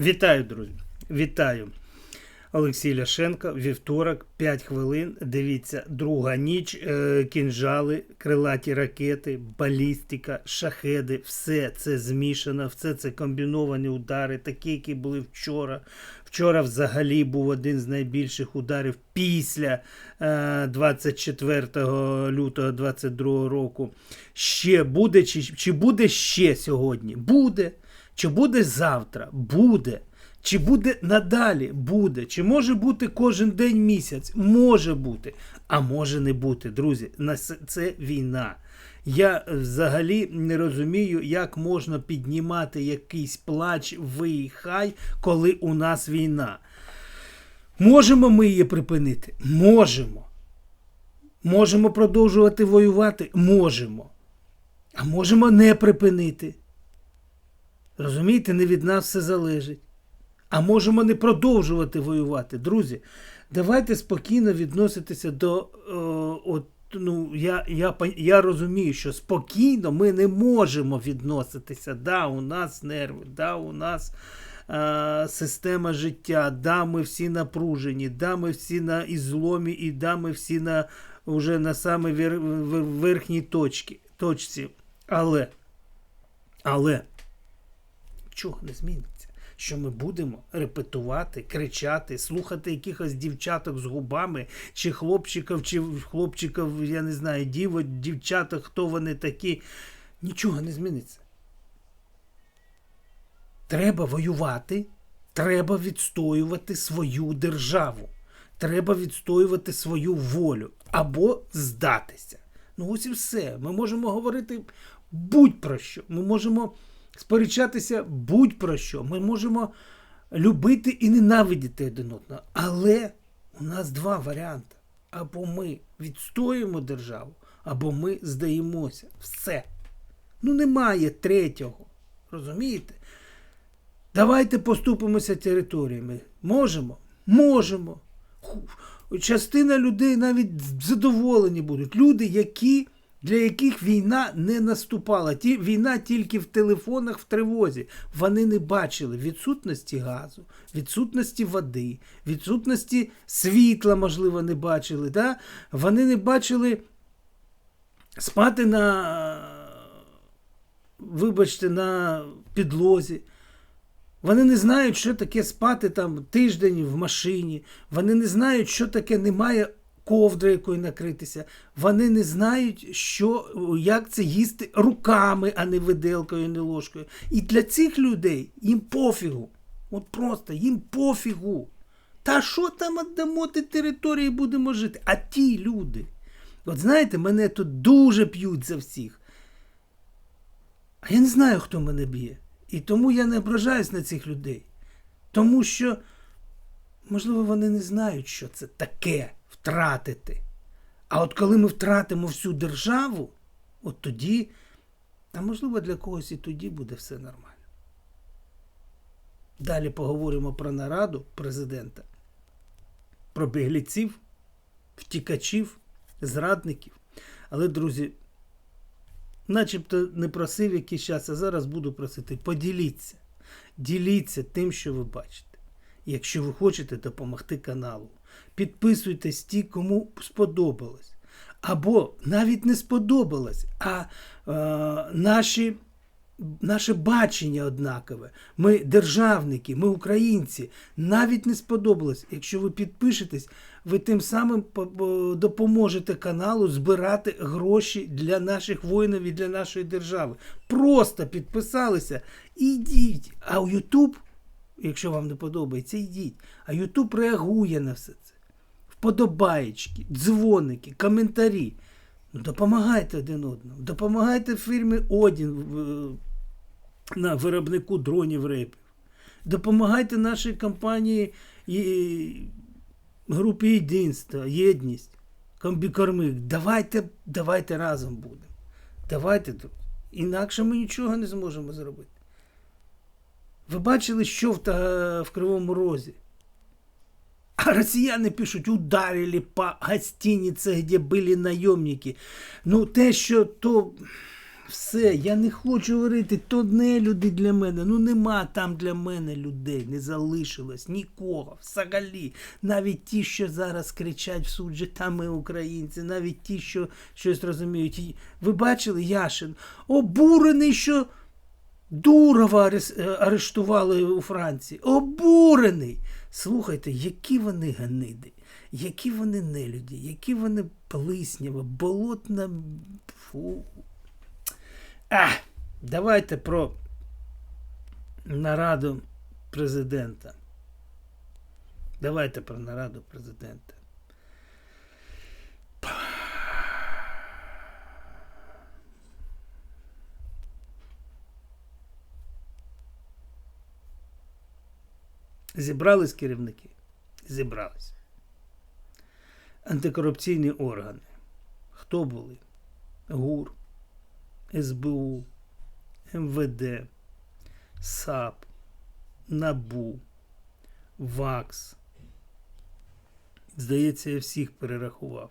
Вітаю, друзі! Вітаю! Олексій Ляшенко, вівторок, 5 хвилин. Дивіться, друга ніч, е, кінжали, крилаті ракети, балістика, шахеди, все це змішано, все це комбіновані удари, такі, які були вчора. Вчора взагалі був один з найбільших ударів після е, 24 лютого 22 року. Ще буде, чи, чи буде ще сьогодні? Буде. Чи буде завтра? Буде. Чи буде надалі? Буде. Чи може бути кожен день місяць? Може бути. А може не бути, друзі. Це війна. Я взагалі не розумію, як можна піднімати якийсь плач, вий, хай, коли у нас війна. Можемо ми її припинити? Можемо. Можемо продовжувати воювати? Можемо. А можемо не припинити. Розумієте, не від нас все залежить. А можемо не продовжувати воювати. Друзі, давайте спокійно відноситися до. Е, от, ну, я, я, я розумію, що спокійно ми не можемо відноситися. Да, у нас нерви, да, у нас е, система життя, да, ми всі напружені, да, ми всі на ізломі, і да, ми всі на, вже на самій вер, вер- верхній точці, точці. Але, але нічого не зміниться. Що ми будемо репетувати, кричати, слухати якихось дівчаток з губами, чи хлопчиків, чи хлопчиків, я не знаю, діво, дівчаток, хто вони такі. Нічого не зміниться. Треба воювати, треба відстоювати свою державу, треба відстоювати свою волю або здатися. Ну ось і все. Ми можемо говорити будь про що. Ми можемо сперечатися будь про що. Ми можемо любити і ненавидіти один одного. Але у нас два варіанти. Або ми відстоюємо державу, або ми здаємося. Все. Ну немає третього. Розумієте? Давайте поступимося територіями. Можемо? Можемо. Частина людей навіть задоволені будуть. Люди, які, для яких війна не наступала. Ті, війна тільки в телефонах в тривозі. Вони не бачили відсутності газу, відсутності води, відсутності світла, можливо, не бачили. Да? Вони не бачили спати на, вибачте, на підлозі. Вони не знають, що таке спати там тиждень в машині. Вони не знають, що таке немає ковдри, якою накритися. Вони не знають, що, як це їсти руками, а не виделкою, не ложкою. І для цих людей їм пофігу. От просто їм пофігу. Та що там віддамо ті території будемо жити? А ті люди. От знаєте, мене тут дуже п'ють за всіх. А я не знаю, хто мене б'є. І тому я не ображаюсь на цих людей. Тому що, можливо, вони не знають, що це таке втратити. А от коли ми втратимо всю державу, от тоді, а можливо, для когось і тоді буде все нормально. Далі поговоримо про нараду президента, про бігліців, втікачів, зрадників. Але, друзі, начебто не просив якийсь час, а зараз буду просити. Поділіться. Діліться тим, що ви бачите. Якщо ви хочете допомогти каналу, підписуйтесь ті, кому сподобалось. Або навіть не сподобалось, а е, наші, наше бачення однакове. Ми державники, ми українці. Навіть не сподобалось. Якщо ви підпишетесь, ви тим самим по- по- допоможете каналу збирати гроші для наших воїнів і для нашої держави. Просто підписалися і йдіть. А у YouTube, якщо вам не подобається, йдіть. А YouTube реагує на все це. Вподобаєчки, дзвоники, коментарі. Ну, допомагайте один одному. Допомагайте фірмі Одін на виробнику дронів репів. Допомагайте нашій компанії групі єдинства, єдність, комбікормик. Давайте, давайте разом будемо. Давайте, друзі. Інакше ми нічого не зможемо зробити. Ви бачили, що в, та, в Кривому Розі? А росіяни пишуть, ударили по гостинице, де були найомники. Ну, те, що то Все, я не хочу говорити, то не люди для мене. Ну нема там для мене людей, не залишилось нікого. Взагалі, навіть ті, що зараз кричать в суд, же там ми українці, навіть ті, що щось розуміють. Ви бачили Яшин? Обурений, що Дурова е, арештували у Франції. Обурений. Слухайте, які вони гниди, які вони нелюді, які вони плиснява, болотна. Фу. А, давайте про нараду президента. Давайте про нараду президента. Зібрались керівники? Зібрались. Антикорупційні органи. Хто були? ГУР, СБУ, МВД, САП, НАБУ, ВАКС. Здається, я всіх перерахував.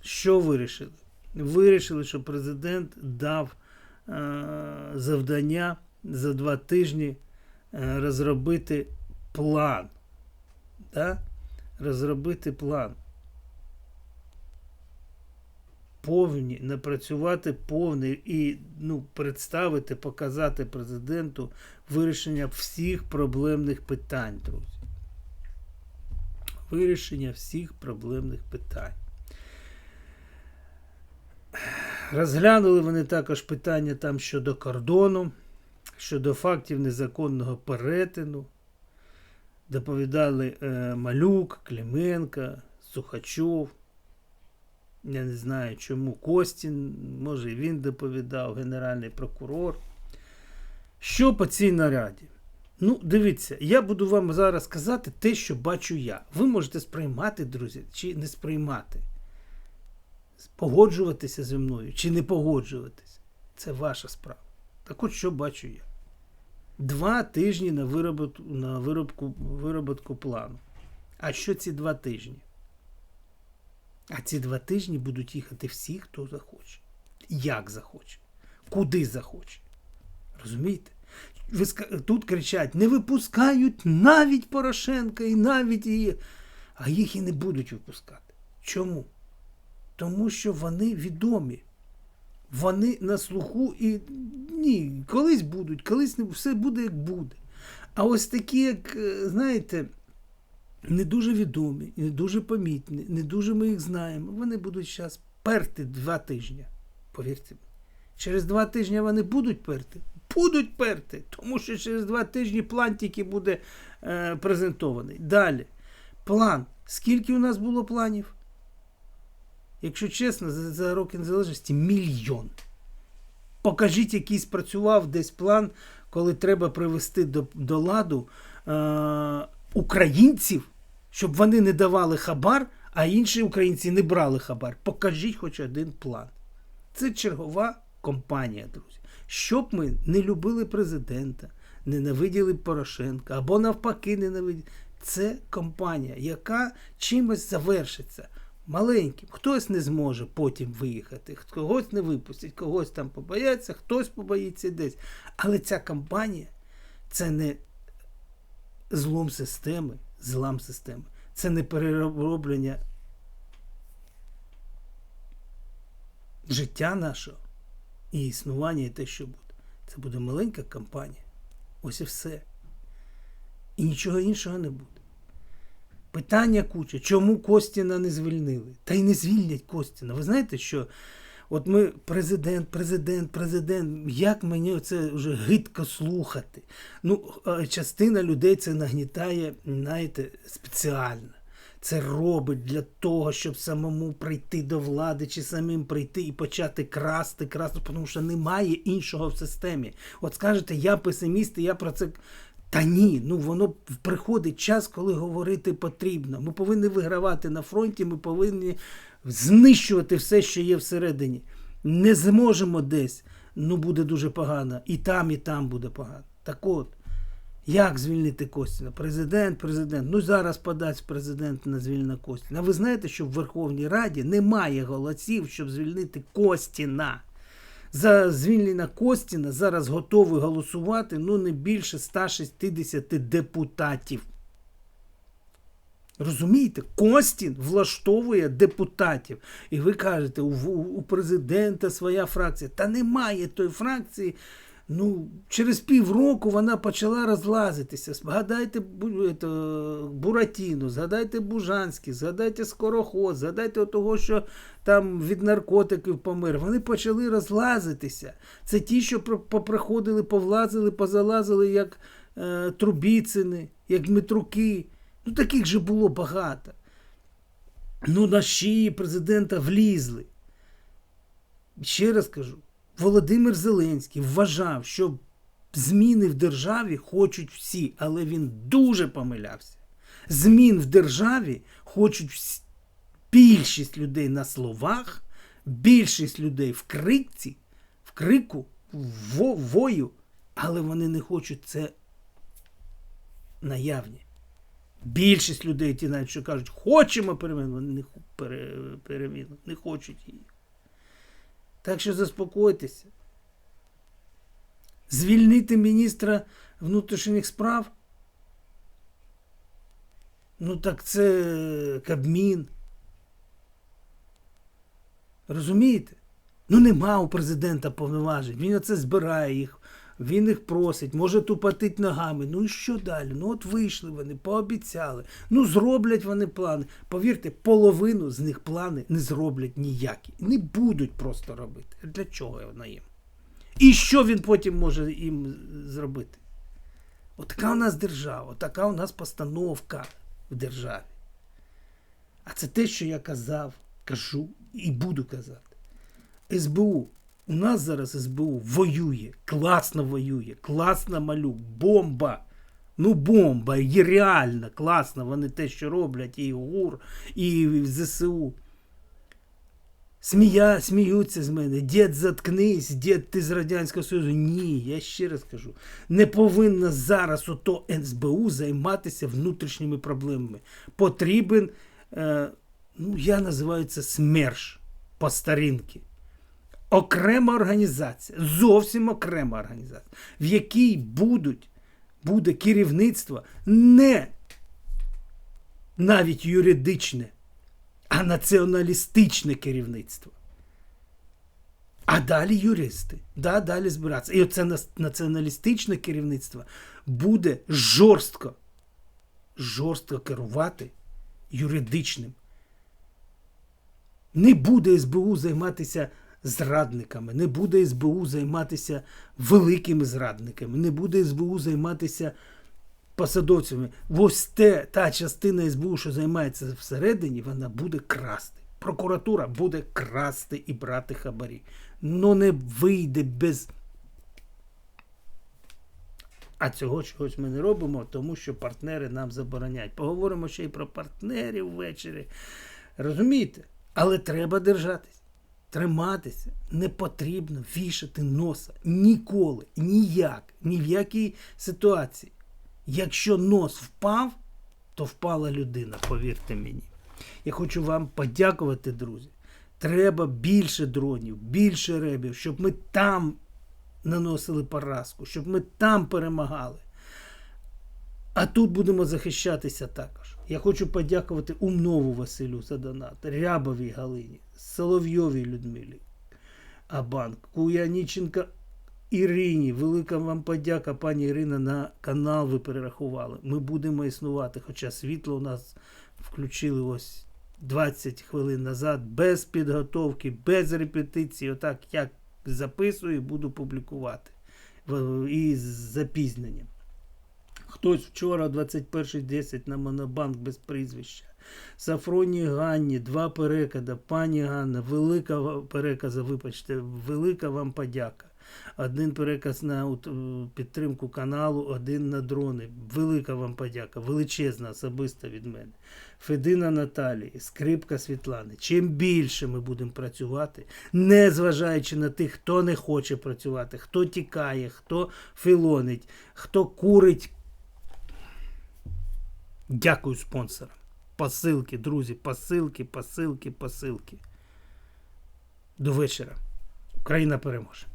Що вирішили? Вирішили, що президент дав е, завдання за два тижні е, розробити план. Да? Розробити план. Повні, напрацювати повний і ну, представити, показати президенту вирішення всіх проблемних питань, друзі. Вирішення всіх проблемних питань. Розглянули вони також питання там щодо кордону, щодо фактів незаконного перетину. Доповідали е, Малюк, Клименко, Сухачов. Я не знаю, чому Костін, може і він доповідав, Генеральний прокурор. Що по цій нараді? Ну, дивіться, я буду вам зараз казати те, що бачу я. Ви можете сприймати, друзі, чи не сприймати. Погоджуватися зі мною чи не погоджуватися. Це ваша справа. Так от що бачу я. Два тижні на виробітку, на виробку, вироботку плану. А що ці два тижні? А ці два тижні будуть їхати всі, хто захоче. Як захоче, куди захоче. Розумієте? Тут кричать: не випускають навіть Порошенка і навіть її. А їх і не будуть випускати. Чому? Тому що вони відомі. Вони на слуху і ні, колись будуть, колись не все буде як буде. А ось такі, як, е, знаєте, не дуже відомі, не дуже помітні, не дуже ми їх знаємо. Вони будуть зараз перти два тижні. Повірте мені. Через два тижні вони будуть перти? Будуть перти, тому що через два тижні план тільки буде е, презентований. Далі. План. Скільки у нас було планів? Якщо чесно, за, за роки незалежності мільйон. Покажіть, який спрацював десь план, коли треба привести до, до ладу е, українців, щоб вони не давали хабар, а інші українці не брали хабар. Покажіть хоч один план. Це чергова компанія, друзі. Щоб ми не любили президента, ненавиділи Порошенка або навпаки ненавиділи. Це компанія, яка чимось завершиться. Маленьким. Хтось не зможе потім виїхати, когось не випустять, когось там побояться, хтось побоїться десь. Але ця компанія це не злом системи, злам системи. Це не перероблення життя нашого і існування, і те, що буде. Це буде маленька компанія. Ось і все. І нічого іншого не буде. Питання куча, чому Костіна не звільнили? Та й не звільнять Костіна. Ви знаєте, що от ми президент, президент, президент, як мені це вже гидко слухати. Ну, частина людей це нагнітає, знаєте, спеціально. Це робить для того, щоб самому прийти до влади чи самим прийти і почати красти, красти, тому що немає іншого в системі. От скажете, я песиміст, і я про це. Та ні, ну воно приходить час, коли говорити потрібно. Ми повинні вигравати на фронті, ми повинні знищувати все, що є всередині. Не зможемо десь, ну буде дуже погано. І там, і там буде погано. Так от, Як звільнити Костіна? Президент, президент. Ну зараз подасть президент на звільнення Костіна. А ви знаєте, що в Верховній Раді немає голосів, щоб звільнити Костіна. За звільнення Костіна зараз готові голосувати ну не більше 160 депутатів. Розумієте, Костін влаштовує депутатів. І ви кажете, у, президента своя фракція. Та немає тої фракції. Ну, через півроку вона почала розлазитися. Згадайте Бу- Буратіну, згадайте Бужанський, згадайте Скороход, згадайте того, що там від наркотиків помер. Вони почали розлазитися. Це ті, що поприходили, повлазили, позалазили, як е, Трубіцини, як Дмитруки. Ну, таких же було багато. Ну, на шиї президента влізли. Ще раз кажу, Володимир Зеленський вважав, що зміни в державі хочуть всі, але він дуже помилявся. Змін в державі хочуть більшість людей на словах, більшість людей в крикці, в крику, в вою, але вони не хочуть це наявні. Більшість людей, ті навіть що кажуть, хочемо переміну, вони не, пере, переміну, не хочуть її. Так що заспокойтеся. Звільнити міністра внутрішніх справ. Ну так це Кабмін. Розумієте? Ну нема у президента повноважень. Він оце збирає їх, він їх просить, може тупотить ногами. Ну і що далі? Ну от вийшли вони, пообіцяли. Ну зроблять вони плани. Повірте, половину з них плани не зроблять ніякі. Не будуть просто робити. Для чого воно їм? І що він потім може їм зробити? Отака у нас держава, така у нас постановка в державі. А це те, що я казав, кажу і буду казати. СБУ. У нас зараз СБУ воює, класно воює, класно малюк, бомба. Ну, бомба, і реально класно. Вони те, що роблять, і ГУР, і ЗСУ. Смія, сміються з мене. Дід, заткнись, дід, ти з Радянського Союзу. Ні, я ще раз кажу, не повинна зараз ото СБУ займатися внутрішніми проблемами. Потрібен, е, ну, я називаю це СМЕРШ по старинки. Окрема організація, зовсім окрема організація, в якій будуть, буде керівництво не навіть юридичне, а націоналістичне керівництво. А далі юристи, да, далі збиратися. І оце націоналістичне керівництво буде жорстко, жорстко керувати юридичним. Не буде СБУ займатися зрадниками, не буде СБУ займатися великими зрадниками, не буде СБУ займатися посадовцями. Ось те, та частина СБУ, що займається всередині, вона буде красти. Прокуратура буде красти і брати хабарі. Ну не вийде без. А цього чогось ми не робимо, тому що партнери нам забороняють. Поговоримо ще й про партнерів ввечері. Розумієте? Але треба держатись, триматися. Не потрібно вішати носа ніколи, ніяк, ні в якій ситуації. Якщо нос впав, то впала людина, повірте мені. Я хочу вам подякувати, друзі. Треба більше дронів, більше ребів, щоб ми там наносили поразку, щоб ми там перемагали. А тут будемо захищатися також. Я хочу подякувати Умнову Василю за донат, Рябовій Галині, Соловйовій Людмилі, Абанк, Куяніченка Ірині. Велика вам подяка, пані Ірина, на канал ви перерахували. Ми будемо існувати, хоча світло у нас включили ось 20 хвилин назад, без підготовки, без репетиції. Отак як записую, буду публікувати. І з запізненням. Хтось вчора 21.10 на Монобанк без прізвища. Сафроні Ганні, два перекида. Пані Ганна, велика переказа, вибачте, велика вам подяка. Один переказ на е, підтримку каналу, один на дрони. Велика вам подяка, величезна особиста від мене. Федина Наталії, скрипка Світлани. Чим більше ми будемо працювати, не зважаючи на тих, хто не хоче працювати, хто тікає, хто філонить, хто курить Дякую спонсорам. Посилки, друзі, посилки, посилки, посилки. До вечора. Україна переможе.